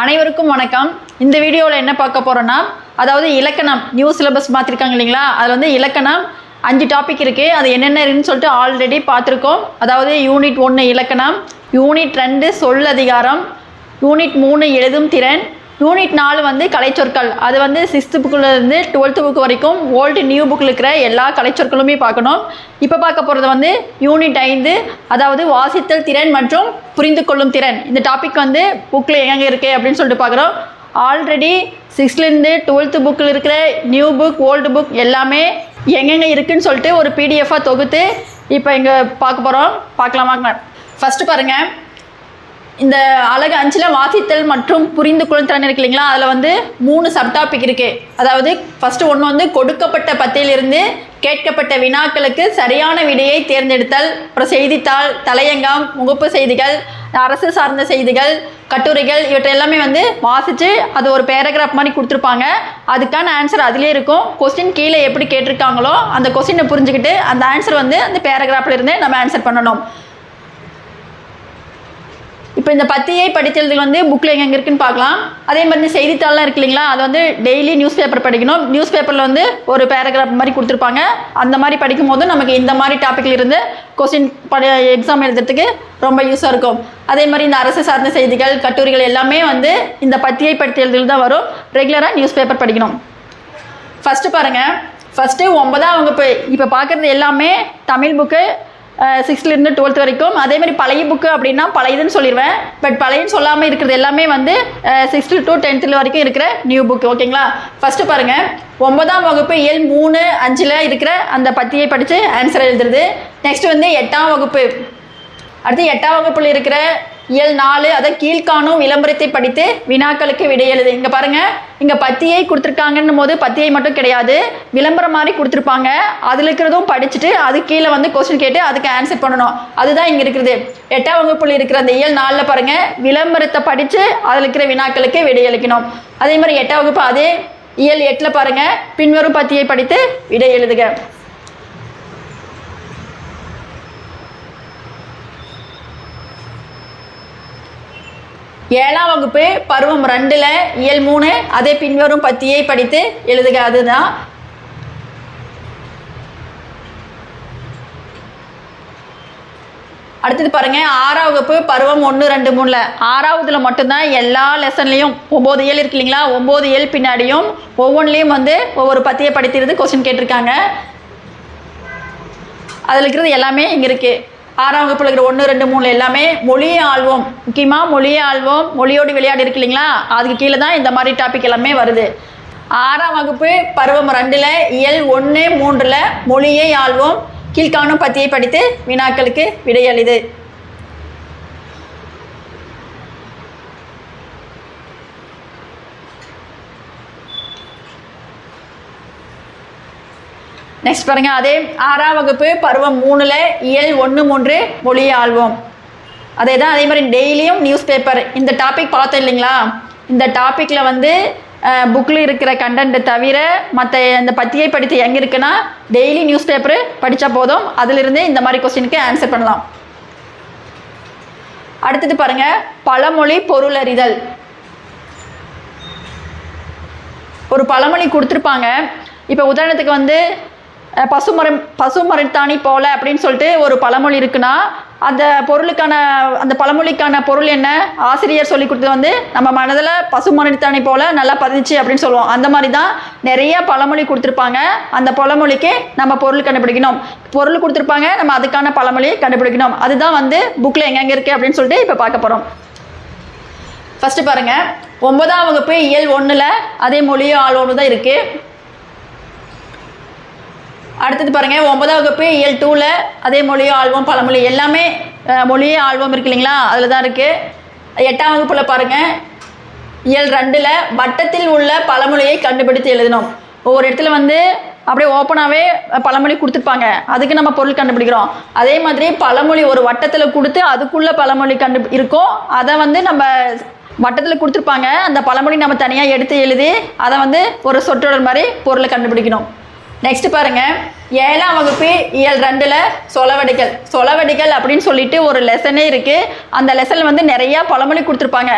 அனைவருக்கும் வணக்கம். இந்த வீடியோவில் என்ன பார்க்க போகிறோன்னா அதாவது இலக்கணம் நியூ சிலபஸ் மாற்றிருக்காங்க இல்லைங்களா? அதில் வந்து இலக்கணம் அஞ்சு டாபிக் இருக்குது அது என்னென்ன இருக்குன்னு சொல்லிட்டு ஆல்ரெடி பார்த்துருக்கோம். அதாவது யூனிட் ஒன்று இலக்கணம் யூனிட் ரெண்டு சொல் அதிகாரம் யூனிட் மூணு எழுதும் திறன் யூனிட் நாலு வந்து கலைச்சொற்கள். அது வந்து சிக்ஸ்த்து புக்கிலேருந்து டுவெல்த்து புக் வரைக்கும் ஓல்டு நியூ புக்கில் இருக்கிற எல்லா கலைச்சொற்களுமே பார்க்கணும். இப்போ பார்க்க போகிறது வந்து யூனிட் ஐந்து அதாவது வாசித்தல் திறன் மற்றும் புரிந்து கொள்ளும் திறன். இந்த டாபிக் வந்து புக்கில் எங்கே இருக்குது அப்படின்னு சொல்லிட்டு பார்க்குறோம். ஆல்ரெடி சிக்ஸ்த்லேருந்து டுவெல்த்து புக்கில் இருக்கிற நியூ புக் ஓல்டு புக் எல்லாமே எங்கெங்கே இருக்குதுன்னு சொல்லிட்டு ஒரு பிடிஎஃபாக தொகுத்து இப்போ இங்கே பார்க்க போகிறோம் பார்க்கலாம்? ஃபஸ்ட்டு பாருங்கள் இந்த அழகு அஞ்சில் வாசித்தல் மற்றும் புரிந்து கொள்ளும் திறன் இருக்கு இல்லைங்களா? அதில் வந்து மூணு சப்டாபிக் இருக்குது அதாவது ஃபஸ்ட்டு ஒன்று வந்து கொடுக்கப்பட்ட பத்தியிலிருந்து கேட்கப்பட்ட வினாக்களுக்கு சரியான விடையை தேர்ந்தெடுத்தல் அப்புறம் செய்தித்தாள் தலையங்கம் முகப்பு செய்திகள் அரசு சார்ந்த செய்திகள் கட்டுரைகள் இவற்றை எல்லாமே வந்து வாசித்து அது ஒரு பேராகிராஃப் மாதிரி கொடுத்துருப்பாங்க. அதுக்கான ஆன்சர் அதிலே இருக்கும். கொஸ்டின் கீழே எப்படி கேட்டிருக்காங்களோ அந்த கொஸ்டினை புரிஞ்சுக்கிட்டு அந்த ஆன்சர் வந்து அந்த பேராகிராஃபில் இருந்தே நம்ம ஆன்சர் பண்ணணும். இப்போ இந்த பத்தியை படித்ததுக்கு வந்து புக்கில் எங்கே இருக்குன்னு பார்க்கலாம். அதே மாதிரி இந்த செய்தித்தாள்லாம் இருக்கு இல்லைங்களா? அது வந்து டெய்லி நியூஸ் பேப்பர் படிக்கணும். நியூஸ் பேப்பரில் வந்து ஒரு பேராகிராஃப் மாதிரி கொடுத்துருப்பாங்க. அந்த மாதிரி படிக்கும் போது நமக்கு இந்த மாதிரி டாப்பிக்கில் இருந்து கொஸ்டின் படி எக்ஸாம் எழுதுறதுக்கு ரொம்ப யூஸாக இருக்கும். அதே மாதிரி இந்த அரசு சார்ந்த செய்திகள் கட்டுரைகள் எல்லாமே வந்து இந்த பத்தியை படித்ததில் தான் வரும். ரெகுலராக நியூஸ் பேப்பர் படிக்கணும். ஃபஸ்ட்டு பாருங்கள் ஃபஸ்ட்டு ஒன்பதாம் இப்போ இப்போ பார்க்குறது எல்லாமே தமிழ் புக்கு சிக்ஸ்த்லேருந்து டுவெல்த் வரைக்கும். அதே மாதிரி பழைய புக்கு அப்படின்னா பழையதுன்னு சொல்லிடுவேன் பட் பழையன்னு சொல்லாமல் இருக்கிறது எல்லாமே வந்து சிக்ஸ்த்து டு டென்த்தில் வரைக்கும் இருக்கிற நியூ புக் ஓகேங்களா ஃபஸ்ட்டு பாருங்கள் ஒன்பதாம் வகுப்பு ஏழு மூணு அஞ்சில் இருக்கிற அந்த பத்தியை படித்து ஆன்சர் எழுதுறது. நெக்ஸ்ட் வந்து எட்டாம் வகுப்பு. அடுத்து எட்டாம் வகுப்பில் இருக்கிற இயல் நாலு அதை கீழ்காணும் விளம்பரத்தை படித்து வினாக்களுக்கு விடையெழுது. இங்கே பாருங்கள் இங்கே பத்தியை கொடுத்துருக்காங்கன்னும் போது பத்தியை மட்டும் கிடையாது விளம்பரம் மாதிரி கொடுத்துருப்பாங்க. அதில் இருக்கிறதும் படிச்சுட்டு அது கீழே வந்து கொஸ்டின் கேட்டு அதுக்கு ஆன்சர் பண்ணணும். அதுதான் இங்கே இருக்குது. எட்டாம் வகுப்பில் இருக்கிற அந்த இயல் நாளில் பாருங்கள் விளம்பரத்தை படித்து அதில் இருக்கிற வினாக்களுக்கு விடையளிக்கணும். அதே மாதிரி எட்டாம் வகுப்பு அதே இயல் எட்டில் பாருங்கள் பின்வரும் பத்தியை படித்து விடை எழுதுக ஏழாம் வகுப்பு பருவம் ரெண்டில் இயல் மூணு அதே பின்வரும் பத்தியை படித்து எழுதுக அதுதான். அடுத்தது பாருங்கள் ஆறாம் வகுப்பு பருவம் ஒன்று ரெண்டு மூணில். ஆறாவதுல மட்டும்தான் எல்லா லெசன்லேயும் ஒம்பது இயல் இருக்கு இல்லைங்களா? ஒம்பது இயல் பின்னாடியும் ஒவ்வொன்றிலையும் வந்து ஒவ்வொரு பத்தியை படித்திருந்து கொஸ்டின் கேட்டிருக்காங்க. அதில் இருக்கிறது எல்லாமே இங்கே இருக்குது ஆறாம் வகுப்பில் இருக்கிற ஒன்று ரெண்டு மூணு எல்லாமே மொழியை ஆழ்வோம் முக்கியமாக மொழியை ஆழ்வோம் மொழியோடு விளையாடு இருக்கு இல்லைங்களா? அதுக்கு கீழே தான் இந்த மாதிரி டாபிக் எல்லாமே வருது. ஆறாம் வகுப்பு பருவம் ரெண்டில் இயல் ஒன்று மூன்றில் மொழியை ஆழ்வோம் கீழ்காணும் பத்தியை படித்து வினாக்களுக்கு விடையளிது. நெக்ஸ்ட் பாருங்க அதே ஆறாம் வகுப்பு பருவம் மூணில் இயல் ஒன்று மூன்று மொழியை ஆழ்வோம் அதே தான் அதே மாதிரி டெய்லியும் நியூஸ் பேப்பர் இந்த டாபிக் பார்த்தோம் இல்லைங்களா? இந்த டாப்பிக்கில் வந்து புக்கில் இருக்கிற கண்டென்ட்டை தவிர மற்ற இந்த பத்தியை படித்து எங்கே இருக்குன்னா டெய்லி நியூஸ் பேப்பரு படித்தா போதும். அதிலிருந்தே இந்த மாதிரி கொஸ்டினுக்கு ஆன்சர் பண்ணலாம். அடுத்தது பாருங்கள் பழமொழி பொருள் அறிதல் ஒரு பழமொழி கொடுத்துருப்பாங்க. இப்போ உதாரணத்துக்கு வந்து பசுமரம் பசுமரத்தாணி போல அப்படின்னு சொல்லிட்டு ஒரு பழமொழி இருக்குன்னா அந்த பொருளுக்கான அந்த பழமொழிக்கான பொருள் என்ன? ஆசிரியர் சொல்லி கொடுத்தது வந்து நம்ம மனதில் பசுமரத்தாணி போல நல்லா பதிச்சு அப்படின்னு சொல்லுவோம். அந்த மாதிரி தான் நிறைய பழமொழி கொடுத்துருப்பாங்க. அந்த பழமொழிக்கு நம்ம பொருள் கண்டுபிடிக்கணும். பொருள் கொடுத்துருப்பாங்க நம்ம அதுக்கான பழமொழி கண்டுபிடிக்கணும். அதுதான் வந்து புக்கில் எங்கெங்கே இருக்குது அப்படின்னு சொல்லிட்டு இப்போ பார்க்க போகிறோம் ஃபஸ்ட்டு பாருங்கள் ஒன்பதாம் வகுப்பு இயல் ஒன்றில் அதே மொழியோ ஆள் ஒன்று தான் இருக்குது அடுத்தது பாருங்கள் ஒன்பதாம் வகுப்பு இயல் டூவில் அதே மொழியோ ஆல்வம் பழமொழி எல்லாமே மொழியே ஆல்வம் இருக்கு இல்லைங்களா? அதில் தான் இருக்குது எட்டாம் வகுப்பில் பாருங்கள் இயல் ரெண்டில் வட்டத்தில் உள்ள பழமொழியை கண்டுபிடித்து எழுதணும் ஒவ்வொரு இடத்துல வந்து அப்படியே ஓப்பனாகவே பழமொழி கொடுத்துருப்பாங்க. அதுக்கு நம்ம பொருள் கண்டுபிடிக்கிறோம். அதே மாதிரி பழமொழி ஒரு வட்டத்தில் கொடுத்து அதுக்குள்ளே பழமொழி கண்டு இருக்கும் அதை வந்து நம்ம வட்டத்தில் கொடுத்துருப்பாங்க. அந்த பழமொழி நம்ம தனியாக எடுத்து எழுதி அதை வந்து ஒரு சொற்றொடர் மாதிரி பொருளை கண்டுபிடிக்கணும். நெக்ஸ்ட் பாருங்க. ஏழாம் வகுப்பு இயல் ரெண்டில் சொலவடிகள் சொலவடிகள் அப்படின்னு சொல்லிட்டு ஒரு லெசனே இருக்குது அந்த லெசனில் வந்து நிறையா பழமொழி கொடுத்துருப்பாங்க.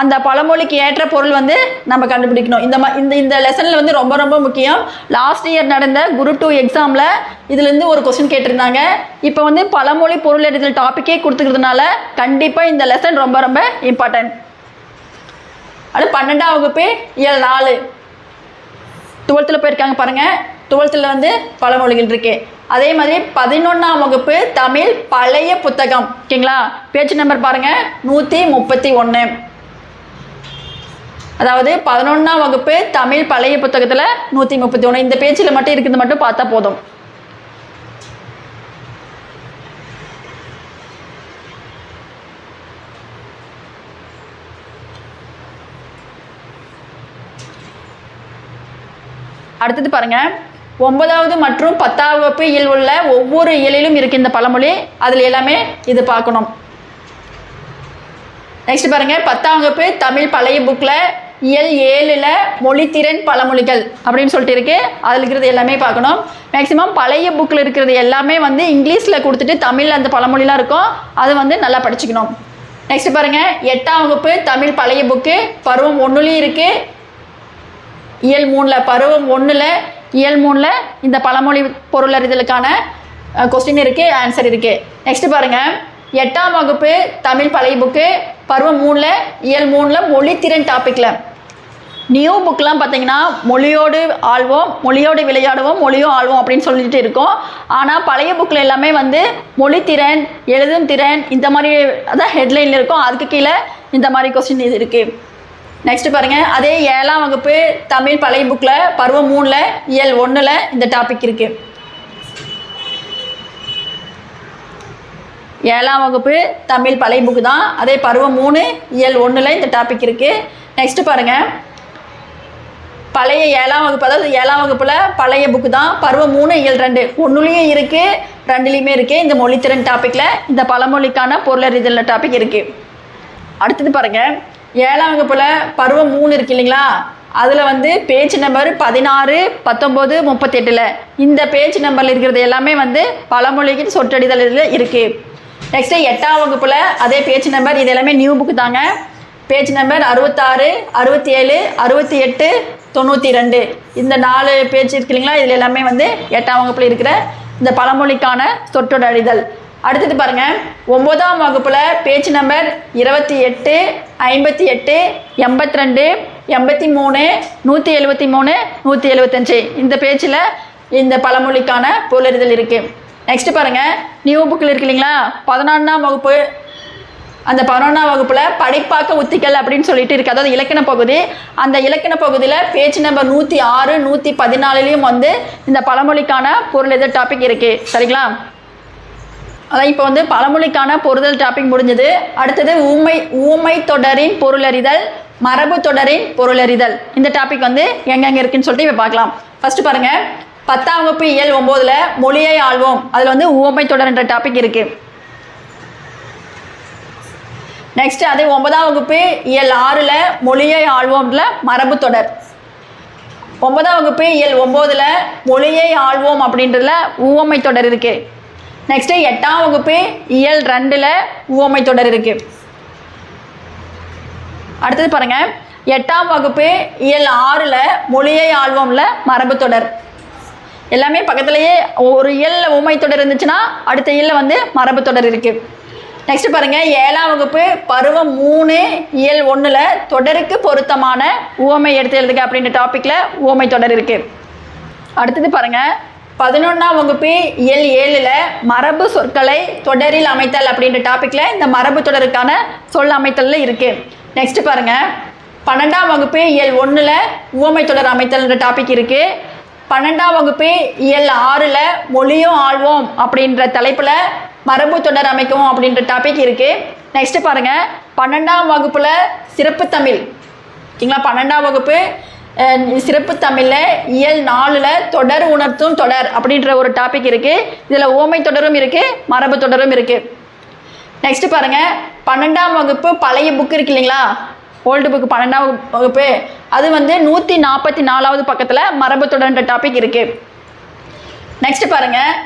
அந்த பழமொழிக்கு ஏற்ற பொருள் வந்து நம்ம கண்டுபிடிக்கணும். இந்த மா இந்த இந்த லெசனில் வந்து ரொம்ப ரொம்ப முக்கியம். லாஸ்ட் இயர் நடந்த குரு டூ எக்ஸாமில் இதுலேருந்து ஒரு கொஸ்டின் கேட்டிருந்தாங்க. இப்போ வந்து பழமொழி பொருள் எடுத்தல் டாப்பிக்கே கொடுத்துக்கிறதுனால கண்டிப்பாக இந்த லெசன் ரொம்ப ரொம்ப இம்பார்ட்டன்ட் அது பன்னெண்டாம் வகுப்பு இயல் நாலு. டுவெல்த்தில் போயிருக்காங்க பாருங்கள் டுவெல்த்தில் வந்து பழமொழிகள் இருக்கு. அதே மாதிரி பதினொன்றாம் வகுப்பு தமிழ் பழைய புத்தகம். ஓகேங்களா? பேஜ் நம்பர் பாருங்கள் நூற்றி முப்பத்தி ஒன்று அதாவது பதினொன்றாம் வகுப்பு தமிழ் பழைய புத்தகத்தில் நூற்றி முப்பத்தி ஒன்று இந்த பேஜில் மட்டும் இருக்கிறது மட்டும் பார்த்தா போதும். அடுத்தது பாருங்கள் ஒன்பதாவது மற்றும் பத்தாவது வகுப்பு இயல் உள்ள ஒவ்வொரு இயலிலும் இருக்கு இந்த பழமொழி அதில் எல்லாமே இது பார்க்கணும். நெக்ஸ்ட் பாருங்க. பத்தாம் வகுப்பு தமிழ் பழைய புக்கில் இயல் ஏழில் மொழித்திறன் பழமொழிகள் அப்படின்னு சொல்லிட்டு இருக்கு. அதில் இருக்கிறது எல்லாமே பார்க்கணும். மேக்ஸிமம் பழைய புக்கில் இருக்கிறது எல்லாமே வந்து இங்கிலீஷில் கொடுத்துட்டு தமிழில் அந்த பழமொழிலாம் இருக்கும். அது வந்து நல்லா படிச்சுக்கணும். நெக்ஸ்ட் பாருங்க. எட்டாம் வகுப்பு தமிழ் பழைய புக்கு பருவம் ஒன்றுலேயும் இருக்குது இயல் மூணில் பருவம் ஒன்றில் இயல் மூணில் இந்த பழமொழி பொருள் அறிதலுக்கான கொஸ்டின் இருக்குது ஆன்சர் இருக்குது நெக்ஸ்ட் பாருங்கள் எட்டாம் வகுப்பு தமிழ் பழைய புக்கு பருவம் மூணில் இயல் மூணில் மொழித்திறன் டாப்பிக்கில் நியூ புக்கெலாம் பார்த்தீங்கன்னா மொழியோடு ஆள்வோம் மொழியோடு விளையாடுவோம் மொழியும் ஆள்வோம் அப்படின்னு சொல்லிட்டு இருக்கோம். ஆனால் பழைய புக்கில் எல்லாமே வந்து மொழித்திறன் எழுதும் திறன் இந்த மாதிரி அதான் ஹெட்லைனில் இருக்கும். அதுக்கு கீழே இந்த மாதிரி கொஸ்டின் இது இருக்குது நெக்ஸ்ட் பாருங்க. அதே ஏழாம் வகுப்பு தமிழ் பழைய புக்கில் பருவம் மூணில் இயல் ஒன்றில் இந்த டாபிக் இருக்கு. ஏழாம் வகுப்பு தமிழ் பழைய புக்கு தான். அதே பருவம் மூணு இயல் ஒன்றில் இந்த டாபிக் இருக்கு. நெக்ஸ்ட் பாருங்க. பழைய ஏழாம் வகுப்பு அதாவது ஏழாம் வகுப்பில் பழைய புக்கு தான். பருவம் மூணு இயல் ரெண்டு. ஒன்றுலேயும் இருக்குது ரெண்டுலேயுமே இருக்குது இந்த மொழித்திறன் டாப்பிக்கில் இந்த பழமொழிக்கான பொருளறிதல் டாபிக் இருக்குது அடுத்தது பாருங்கள் ஏழாம் வகுப்புல பருவம் மூணு இருக்கு இல்லைங்களா? அதில் வந்து பேஜ் நம்பர் பதினாறு பத்தொம்போது முப்பத்தெட்டில். இந்த பேஜ் நம்பரில் இருக்கிறது எல்லாமே வந்து பழமொழிக்கு சொற்றடிதல் இதில் இருக்குது நெக்ஸ்ட்டு எட்டாம் வகுப்பில் அதே பேஜ் நம்பர் இது எல்லாமே நியூ புக்கு தாங்க. பேஜ் நம்பர் அறுபத்தாறு அறுபத்தி ஏழு அறுபத்தி எட்டு தொண்ணூற்றி ரெண்டு இந்த நாலு பேஜ் இருக்கு இல்லைங்களா? இதில் எல்லாமே வந்து எட்டாம் வகுப்பில் இருக்கிற இந்த பழமொழிக்கான சொற்றொடழிதல் அடுத்தது பாருங்க. ஒன்பதாம் வகுப்புல பேஜ் நம்பர் இருபத்தி எட்டு ஐம்பத்தி எட்டு எண்பத்தி ரெண்டு எண்பத்தி மூணு நூற்றி எழுபத்தி மூணு நூற்றி எழுபத்தஞ்சு இந்த பேஜில் இந்த பழமொழிக்கான பொருளறிதல் இருக்கு. நெக்ஸ்ட் பாருங்க. நியூ புக்கில் இருக்கு இல்லைங்களா? பதினொன்றாம் வகுப்பு. அந்த பதினொன்றாம் வகுப்பில் படைப்பாக்க உத்திகள் அப்படின்னு சொல்லிட்டு இருக்குது அதாவது இலக்கண பகுதி. அந்த இலக்கண பகுதியில் பேஜ் நம்பர் நூற்றி ஆறு நூற்றி பதினாலுலேயும் வந்து இந்த பழமொழிக்கான பொருள் எதிர் டாபிக் இருக்குது சரிங்களா? அதான் இப்போ வந்து பழமொழிக்கான பொருதல் டாபிக் முடிஞ்சது. அடுத்தது ஊமை ஊமை தொடரின் பொருளறிதல் மரபு தொடரின் பொருளறிதல். இந்த டாபிக் வந்து எங்கெங்கே இருக்குன்னு சொல்லிட்டு இப்போ பார்க்கலாம். ஃபர்ஸ்ட் பாருங்க. பத்தாம் வகுப்பு இயல் ஒம்போதில் மொழியை ஆள்வோம். அதில் வந்து ஊமை தொடர்ன்ற டாபிக் இருக்கு. நெக்ஸ்ட் அதே ஒன்பதாம் வகுப்பு இயல் ஆறில் மொழியை ஆள்வோம்ல மரபு தொடர். ஒன்பதாம் வகுப்பு இயல் ஒம்போதில் மொழியை ஆள்வோம் அப்படின்றதுல உவமை தொடர் இருக்குது நெக்ஸ்ட்டு எட்டாம் வகுப்பு இயல் ரெண்டில் ஊவமை தொடர் இருக்குது அடுத்தது பாருங்கள் எட்டாம் வகுப்பு இயல் ஆறில் மொழியை ஆள்வோம்ல மரபு தொடர். எல்லாமே பக்கத்துலேயே ஒரு இயலில் உமை தொடர் இருந்துச்சுன்னா அடுத்த இயலில் வந்து மரபு தொடர் இருக்குது நெக்ஸ்ட் பாருங்கள் ஏழாம் வகுப்பு பருவம் மூணு இயல் ஒன்றில் தொடருக்கு பொருத்தமான உவமை எடுத்து எழுதுக அப்படின்ற டாப்பிக்கில் உவமை தொடர் இருக்குது அடுத்தது பாருங்கள் பதினொன்றாம் வகுப்பு இயல் ஏழில் மரபு சொற்களை தொடரில் அமைத்தல் அப்படின்ற டாப்பிக்கில் இந்த மரபு தொடருக்கான சொல் அமைத்தலில் இருக்குது நெக்ஸ்ட் பாருங்கள் பன்னெண்டாம் வகுப்பு இயல் ஒன்றில் உவமை தொடர் அமைத்தல்ன்ற டாபிக் இருக்குது பன்னெண்டாம் வகுப்பு இயல் ஆறில் மொழியும் ஆழ்வோம் அப்படின்ற தலைப்பில் மரபு தொடர் அமைக்கவும் அப்படின்ற டாபிக் இருக்குது நெக்ஸ்ட்டு பாருங்கள் பன்னெண்டாம் வகுப்பில் சிறப்பு தமிழ். ஓகேங்களா? பன்னெண்டாம் வகுப்பு சிறப்பு தமிழில் இயல் நாலில் தொடர் உணர்த்தும் தொடர் அப்படின்ற ஒரு டாபிக் இருக்குது இதில் ஓமை தொடரும் இருக்குது மரபு தொடரும் இருக்குது நெக்ஸ்ட்டு பாருங்கள் பன்னெண்டாம் வகுப்பு பழைய புக் இருக்கு இல்லைங்களா? ஓல்டு புக்கு பன்னெண்டாம் வகுப்பு- அது வந்து நூற்றி நாற்பத்தி நாலாவது பக்கத்தில் மரபு தொடர்ன்ற டாபிக் இருக்குது நெக்ஸ்ட்டு பாருங்க.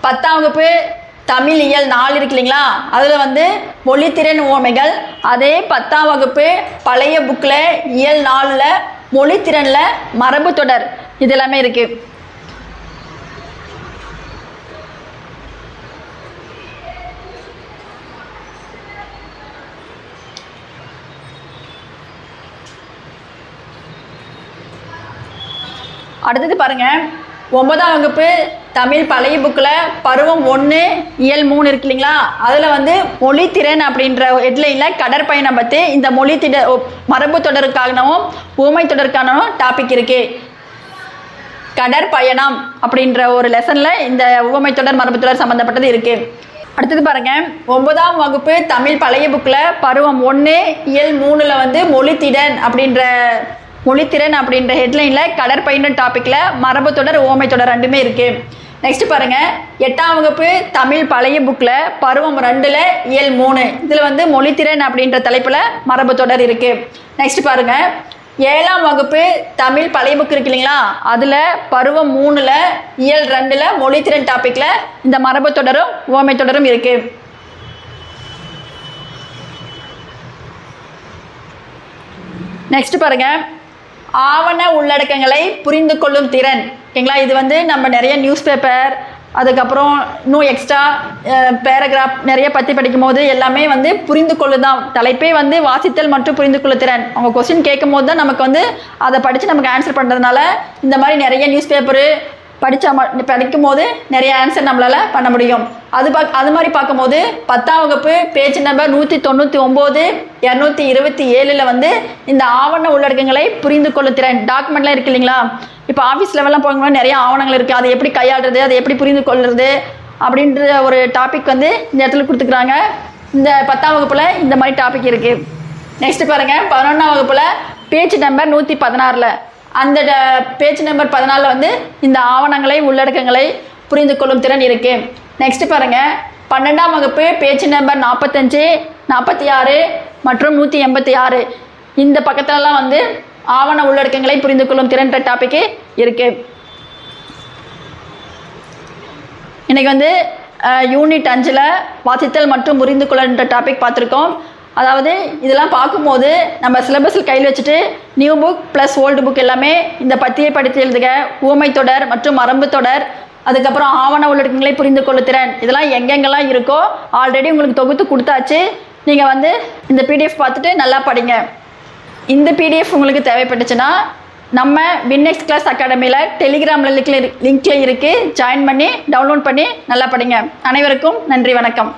பத்தாம் வகுப்பு தமிழ் இயல் நாலு இருக்கு இல்லைங்களா? அதில் வந்து மொழித்திறன் ஓமைகள். அதே பத்தாம் வகுப்பு பழைய புக்கில் இயல் நாலில் மொழித்திறனில் மரபு தொடர் இது எல்லாமே இருக்குது அடுத்தது பாருங்க ஒன்பதாம் வகுப்பு தமிழ் பழைய புக்கில் பருவம் ஒன்று இயல் மூணு இருக்கு இல்லைங்களா? அதில் வந்து மொழித்திறன் அப்படின்ற ஹெட்லைனில் கடற்பயணம் பற்றி இந்த மொழி திட மரபு தொடருக்காகவும் ஊமை தொடருக்கானவும் டாபிக் இருக்குது கடற்பயணம் அப்படின்ற ஒரு லெசனில் இந்த ஊமை தொடர் மரபு தொடர் சம்மந்தப்பட்டது இருக்குது அடுத்தது பாருங்க. ஒன்பதாம் வகுப்பு தமிழ் பழைய புக்கில் பருவம் ஒன்று இயல் மூணில் வந்து மொழித்திறன் அப்படின்ற மொழித்திறன் அப்படின்ற ஹெட்லைனில் கடற்பயின்ற டாப்பிக்கில் மரபு தொடர் ஓமை தொடர் ரெண்டுமே இருக்குது நெக்ஸ்ட் பாருங்க. எட்டாம் வகுப்பு தமிழ் பழைய புக்கில் பருவம் ரெண்டில் இயல் மூணு. இதில் வந்து மொழித்திறன் அப்படின்ற தலைப்பில் மரபு தொடர் இருக்குது நெக்ஸ்ட் பாருங்க. ஏழாம் வகுப்பு தமிழ் பழைய புக் இருக்கு இல்லைங்களா? அதில் பருவம் மூணில் இயல் ரெண்டில் மொழித்திறன் டாப்பிக்கில் இந்த மரபு தொடரும் ஓமை தொடரும் இருக்குது நெக்ஸ்ட் பாருங்க. ஆவண உள்ளடக்கங்களை புரிந்து கொள்ளும் திறன். ஓகேங்களா? இது வந்து நம்ம நிறைய நியூஸ் பேப்பர் அதுக்கப்புறம் இன்னும் எக்ஸ்ட்ரா பேராகிராஃப் நிறைய பற்றி படிக்கும் போது எல்லாமே வந்து புரிந்து கொள்ளுதான் தலைப்பே வந்து வாசித்தல் மற்றும் புரிந்து கொள்ளு திறன் அவங்க கொஸ்டின் கேட்கும் போது தான் நமக்கு வந்து அதை படித்து நமக்கு ஆன்சர் பண்ணுறதுனால இந்த மாதிரி நிறைய நியூஸ் பேப்பரு படித்தா ம படிக்கும் போது நிறைய ஆன்சர் நம்மளால் பண்ண முடியும். அது பாக் அது மாதிரி பார்க்கும்போது பத்தாம் வகுப்பு பேஜ் நம்பர் நூற்றி தொண்ணூற்றி ஒம்பது இரநூத்தி இருபத்தி ஏழில் வந்து இந்த ஆவண உள்ளடக்கங்களை புரிந்து கொள்ளும் திறன் டாக்குமெண்ட்லாம் இருக்கு இல்லைங்களா? இப்போ ஆஃபீஸ் லெவல்லாம் போகும்போது நிறைய ஆவணங்கள் இருக்குது அதை எப்படி கையாளுறது அதை எப்படி புரிந்து கொள்வது அப்படின்ற ஒரு டாபிக் வந்து இந்த இடத்துல கொடுத்துக்குறாங்க. இந்த பத்தாம் வகுப்பில் இந்த மாதிரி டாபிக் இருக்குது நெக்ஸ்ட் பாருங்கள் பதினொன்றாம் வகுப்பில் பேஜ் நம்பர் நூற்றி பதினாறில். அந்த பேஜ் நம்பர் பதினாலில் வந்து இந்த ஆவணங்களை உள்ளடக்கங்களை புரிந்து கொள்ளும் திறன் இருக்குது நெக்ஸ்ட் பாருங்கள் பன்னெண்டாம் வகுப்பு பேஜ் நம்பர் நாற்பத்தஞ்சு நாற்பத்தி ஆறு மற்றும் நூற்றி எண்பத்தி ஆறு இந்த பக்கத்துலலாம் வந்து ஆவண உள்ளடக்கங்களை புரிந்து கொள்ளும் திறன்ற டாப்பிக்கு இருக்குது இன்றைக்கி வந்து யூனிட் அஞ்சில் வாசித்தல் மற்றும் புரிந்து கொள்ளுன்ற டாபிக் பார்த்துருக்கோம் அதாவது இதெல்லாம் பார்க்கும்போது நம்ம சிலபஸில் கையில் வச்சுட்டு new book plus old book எல்லாமே இந்த பத்தியை படித்து எழுதுக ஊமை தொடர் மற்றும் மரபு தொடர் அதுக்கப்புறம் ஆவண உள்ளடக்கங்களை புரிந்து கொள்ளுத்திறன் இதெல்லாம் எங்கெங்கெல்லாம் இருக்கோ ஆல்ரெடி உங்களுக்கு தொகுத்து கொடுத்தாச்சு. நீங்கள் வந்து இந்த பிடிஎஃப் பார்த்துட்டு நல்லா படிங்க. இந்த பிடிஎஃப் உங்களுக்கு தேவைப்பட்டுச்சுன்னா நம்ம வின்னெக்ஸ் கிளாஸ் அகாடமியில் டெலிகிராமில் லிங்க்ல லிங்க்ல இருக்குது ஜாயின் பண்ணி டவுன்லோட் பண்ணி நல்லா படிங்க. அனைவருக்கும் நன்றி வணக்கம்.